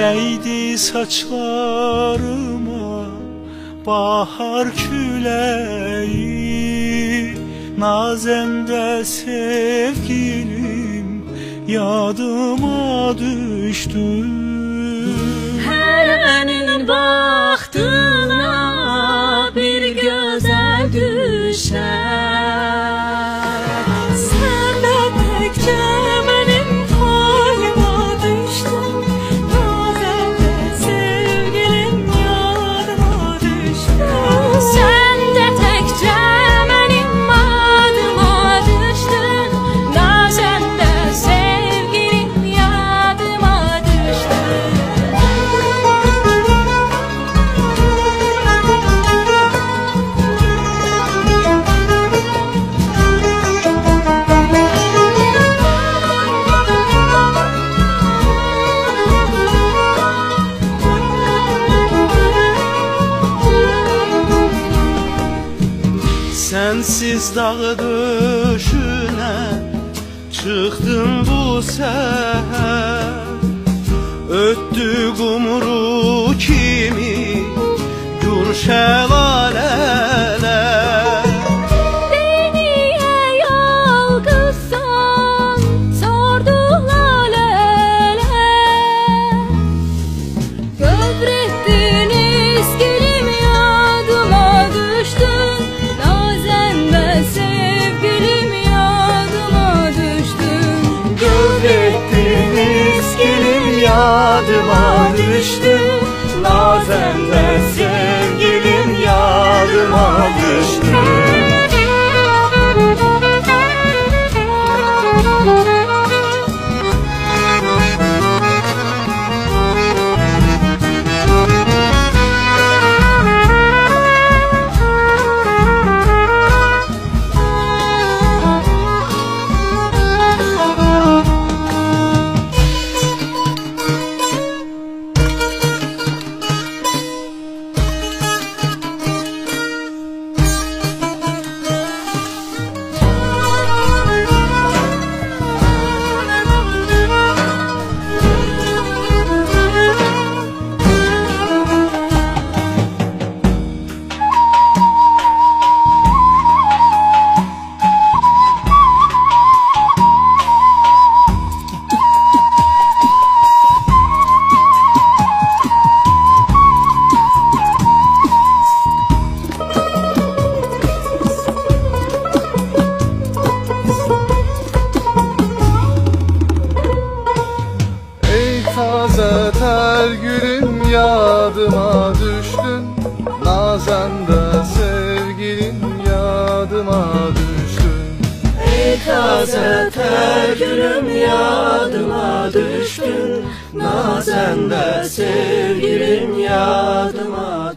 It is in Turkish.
Geldi saçlarıma bahar küleği Nazende sevgilim yadıma düştü. Hərənin vaxtına Sensiz dağı döşüne Çıktım bu seher. Öttü kumru kimi Gür düştü Nazen taze ter gülüm yadıma düştün. Nazende sevgilin yadıma düştün. Ey taze ter gülüm yadıma düştün. Nazende sevgilim yadıma